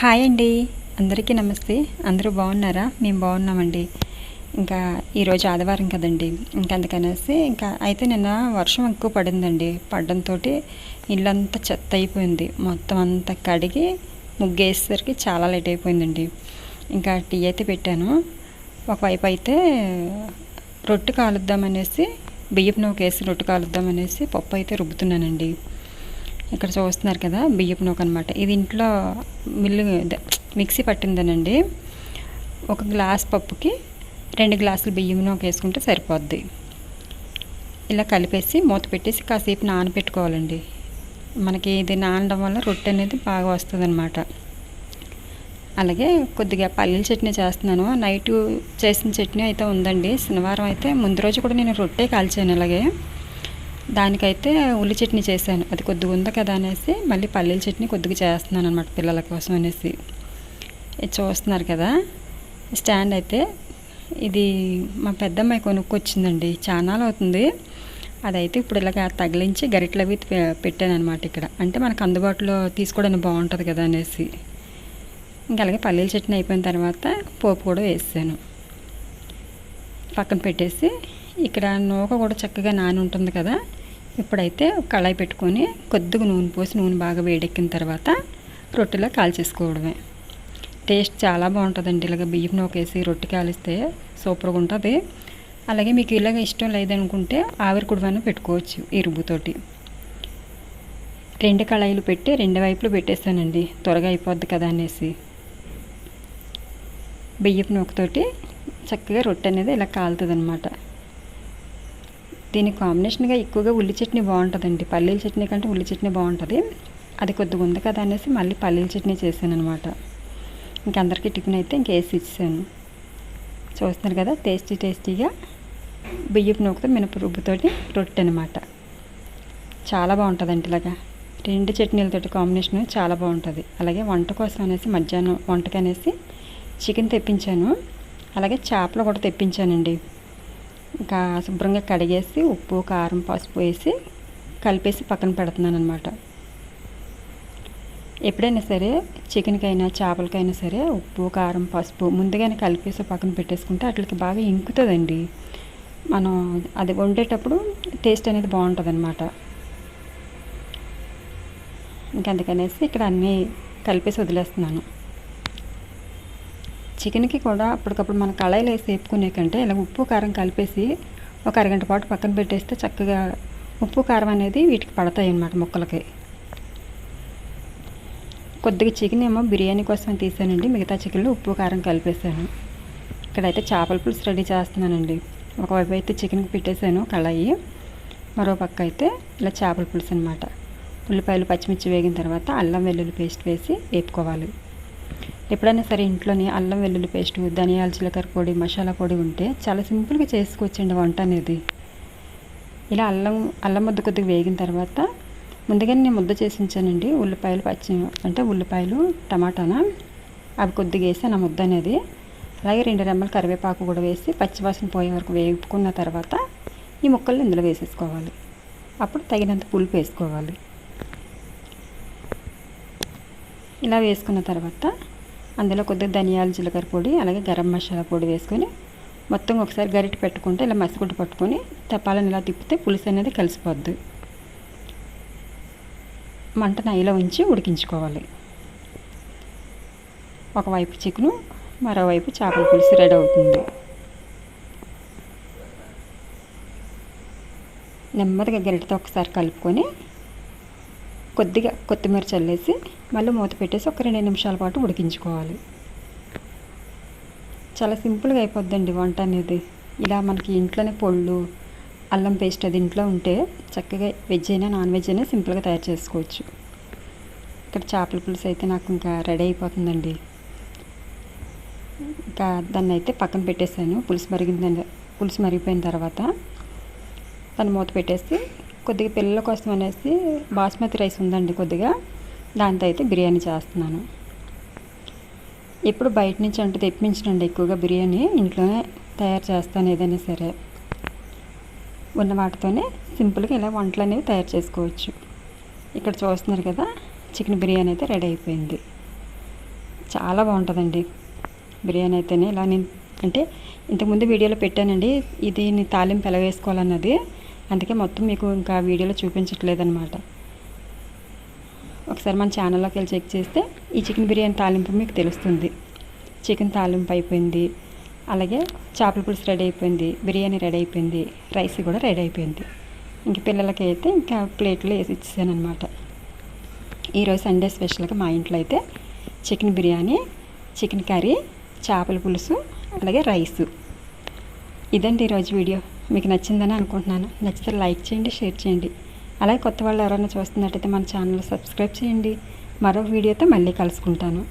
Hi అండి. అందరికీ నమస్తే. అందరూ బాగున్నారా? మేము బాగున్నామండి. ఇంకా ఈరోజు ఆదివారం కదండి. ఇంకా అందుకనేసి ఇంకా అయితే నిన్న వర్షం ఎక్కువ పడిందండి. పడడంతో ఇల్లంతా చెత్త అయిపోయింది. మొత్తం అంతా కడిగి ముగ్గేసేసరికి చాలా లేట్ అయిపోయిందండి. ఇంకా టీ అయితే పెట్టాను. ఒకవైపు అయితే రొట్టె కాలుద్దామనేసి బియ్యపు నూక వేసి రొట్టె కాలుద్దామనేసి పప్పు అయితే రుబ్బుతున్నానండి. ఇక్కడ చూస్తున్నారు కదా బియ్యపు నూక అనమాట ఇది ఇంట్లో మిల్లు మిక్సీ పట్టిందనండి. ఒక గ్లాస్ పప్పుకి రెండు గ్లాసులు బియ్యం నూక వేసుకుంటే సరిపోద్ది. ఇలా కలిపేసి మూత పెట్టేసి కాసేపు నానబెట్టుకోవాలండి మనకి ఇది నానడం వల్ల రొట్టె అనేది బాగా వస్తుంది అనమాట అలాగే కొద్దిగా పల్లీల చట్నీ చేస్తున్నాను. నైట్ చేసిన చట్నీ అయితే ఉందండి. శనివారం అయితే ముందు రోజు కూడా నేను రొట్టె కాల్చాను అలాగే. దానికైతే ఉల్లి చట్నీ చేశాను. అది కొద్దిగా ఉంది కదా అనేసి మళ్ళీ పల్లీల చట్నీ కొద్దిగా చేస్తున్నాను అనమాట పిల్లల కోసం అనేసి. ఇది చూస్తున్నారు కదా? స్టాండ్ అయితే ఇది మా పెద్దమ్మాయి కొనుక్కొచ్చిందండి. చాలా అవుతుంది. అదైతే ఇప్పుడు ఇలాగ తగిలించి గరిటలు అవి పెట్టాను అనమాట ఇక్కడ. అంటే మనకు అందుబాటులో తీసుకోవడానికి బాగుంటుంది కదా అనేసి. ఇంకా అలాగే పల్లీల చట్నీ అయిపోయిన తర్వాత పోపు కూడా వేసాను. పక్కన పెట్టేసి ఇక్కడ నూక కూడా చక్కగా నాని ఉంటుంది కదా. ఇప్పుడైతే కళాయి పెట్టుకొని కొద్దిగా నూనె పోసి నూనె బాగా వేడెక్కిన తర్వాత రొట్టెలో కాల్చేసుకోవడమే. టేస్ట్ చాలా బాగుంటుందండి. ఇలాగ బియ్యం నూకేసి రొట్టె కాలిస్తే సూపర్గా ఉంటుంది. అలాగే మీకు ఇలాగ ఇష్టం లేదనుకుంటే ఆవిరి కుడువను పెట్టుకోవచ్చు ఇరుబుతోటి రెండు కళాయిలు పెట్టి రెండు వైపులు పెట్టేస్తానండి. త్వరగా అయిపోద్ది కదా అనేసి. బియ్యపు నూకతోటి చక్కగా రొట్టె అనేది ఇలా కాలుతుంది అనమాట దీని కాంబినేషన్గా ఎక్కువగా ఉల్లి చట్నీ బాగుంటుందండి. పల్లీల చట్నీ కంటే ఉల్లి చట్నీ బాగుంటుంది. అది కొద్దిగా ఉంది కదా అనేసి మళ్ళీ పల్లీల చట్నీ చేశాను అనమాట ఇంకందరికీ టిఫిన్ అయితే ఇంకేసి ఇచ్చాను. చూస్తున్నారు కదా టేస్టీ టేస్టీగా బియ్యపు నూకతో మినప రుబ్బుతోటి రొట్టె అనమాట చాలా బాగుంటుందండి ఇలాగా. రెండు చట్నీలతోటి కాంబినేషన్ చాలా బాగుంటుంది. అలాగే వంట కోసం అనేసి మధ్యాహ్నం వంటకనేసి చికెన్ తెప్పించాను. అలాగే చేపలు కూడా తెప్పించానండి. ఇంకా శుభ్రంగా కడిగేసి ఉప్పు కారం పసుపు వేసి కలిపేసి పక్కన పెడుతున్నాను అనమాట ఎప్పుడైనా సరే చికెన్కైనా చేపలకైనా సరే ఉప్పు కారం పసుపు ముందుగానే కలిపేసి పక్కన పెట్టేసుకుంటే అట్లకి బాగా ఇంకుతుందండి. మనం అది వండేటప్పుడు టేస్ట్ అనేది బాగుంటుంది అనమాట ఇంకా అందుకనేసి ఇక్కడ అన్నీ కలిపేసి వదిలేస్తున్నాను. చికెన్కి కూడా అప్పటికప్పుడు మన కళాయిలో వేసి వేపుకునే కంటే ఇలా ఉప్పు కారం కలిపేసి ఒక అరగంట పాటు పక్కన పెట్టేస్తే చక్కగా ఉప్పు కారం అనేది వీటికి పడతాయి అన్నమాట ముక్కలకి. కొద్దిగా చికెన్ ఏమో బిర్యానీ కోసం తీసానండి. మిగతా చికెన్లో ఉప్పు కారం కలిపేసాను. ఇక్కడైతే చేపల పులుసు రెడీ చేస్తున్నానండి. ఒకవైపు అయితే చికెన్కి పెట్టేశాను కళాయి. మరో పక్క అయితే ఇలా చేపల పులుసు అనమాట ఉల్లిపాయలు పచ్చిమిర్చి వేగిన తర్వాత అల్లం వెల్లుల్లి పేస్ట్ వేసి వేపుకోవాలి. ఎప్పుడైనా సరే ఇంట్లోనే అల్లం వెల్లుల్లి పేస్ట్ ధనియాల జీలకర్ర పొడి మసాలా పొడి ఉంటే చాలా సింపుల్గా చేసుకోవచ్చండి వంట అనేది. ఇలా అల్లం అల్లం ముద్ద కొద్దిగా వేగిన తర్వాత ముందుగానే నేను ముద్ద చేసి ఉంచానండి ఉల్లిపాయలు పచ్చి అంటే ఉల్లిపాయలు టమాటానా? అవి కొద్దిగా వేసాను ఆ ముద్ద అనేది అలాగే రెండు రెమ్మల కరివేపాకు కూడా వేసి పచ్చివాసన పోయే వరకు వేపుకున్న తర్వాత ఈ ముక్కలు ఇందులో వేసేసుకోవాలి. అప్పుడు తగినంత పులుపు వేసుకోవాలి. ఇలా వేసుకున్న తర్వాత అందులో కొద్దిగా ధనియాల జీలకర్ర పొడి అలాగే గరం మసాలా పొడి వేసుకొని మొత్తం ఒకసారి గరిట పెట్టుకుంటే ఇలా మసిగుడ్డ పట్టుకొని తపాలను ఇలా తిప్పితే పులుసు అనేది కలిసిపోద్ది. మంట నైలో ఉంచి ఉడికించుకోవాలి. ఒకవైపు చికెను మరోవైపు చేపల పులుసు రెడీ అవుతుంది. నెమ్మదిగా గరిటతో ఒకసారి కలుపుకొని కొద్దిగా కొత్తిమీర చల్లేసి మళ్ళీ మూత పెట్టేసి ఒక రెండు నిమిషాల పాటు ఉడికించుకోవాలి. చాలా సింపుల్గా అయిపోద్దండి వంట అనేది. ఇలా మనకి ఇంట్లోనే పొళ్ళు అల్లం పేస్ట్ అది ఇంట్లో ఉంటే చక్కగా వెజ్ అయినా నాన్ వెజ్ అయినా సింపుల్గా తయారు చేసుకోవచ్చు. ఇక్కడ చేపల పులుసు అయితే నాకు ఇంకా రెడీ అయిపోతుందండి. ఇంకా దాన్ని అయితే పక్కన పెట్టేశాను. పులుసు మరిగిందని పులుసు మరిగిపోయిన తర్వాత దాన్ని మూత పెట్టేసి కొద్దిగా పిల్లల కోసం అనేసి బాస్మతి రైస్ ఉందండి కొద్దిగా. దాంతో అయితే బిర్యానీ చేస్తున్నాను. ఎప్పుడు బయట నుంచి అంటే తెప్పించనండి ఎక్కువగా బిర్యానీ. ఇంట్లోనే తయారు చేస్తాను ఏదైనా సరే. ఉన్న వాటితోనే సింపుల్గా ఇలా వంటలు అనేవి తయారు చేసుకోవచ్చు. ఇక్కడ చూస్తున్నారు కదా చికెన్ బిర్యానీ అయితే రెడీ అయిపోయింది. చాలా బాగుంటుందండి బిర్యానీ అయితేనే. ఇలా నేను అంటే ఇంతకుముందు వీడియోలో పెట్టానండి ఇది నీ తాలింపు ఎలా వేసుకోవాలన్నది. అందుకే మొత్తం మీకు ఇంకా వీడియోలో చూపించట్లేదనమాట ఒకసారి మన ఛానల్లోకి వెళ్ళి చెక్ చేస్తే ఈ చికెన్ బిర్యానీ తాలింపు మీకు తెలుస్తుంది. చికెన్ తాలింపు అయిపోయింది. అలాగే చేపల పులుసు రెడీ అయిపోయింది. బిర్యానీ రెడీ అయిపోయింది. రైస్ కూడా రెడీ అయిపోయింది. ఇంక పిల్లలకి అయితే ఇంకా ప్లేట్లో వేసి ఇచ్చేసాను అనమాట ఈరోజు సండే స్పెషల్గా మా ఇంట్లో అయితే చికెన్ బిర్యానీ చికెన్ కర్రీ చేపల పులుసు అలాగే రైసు. ఇదండి ఈరోజు వీడియో. మీకు నచ్చిందని అనుకుంటున్నాను. నచ్చితే లైక్ చేయండి షేర్ చేయండి. అలాగే కొత్త వాళ్ళు ఎవరైనా చూస్తున్నట్టయితే మన ఛానల్ సబ్స్క్రైబ్ చేయండి. మరో వీడియోతో మళ్ళీ కలుసుకుంటాను.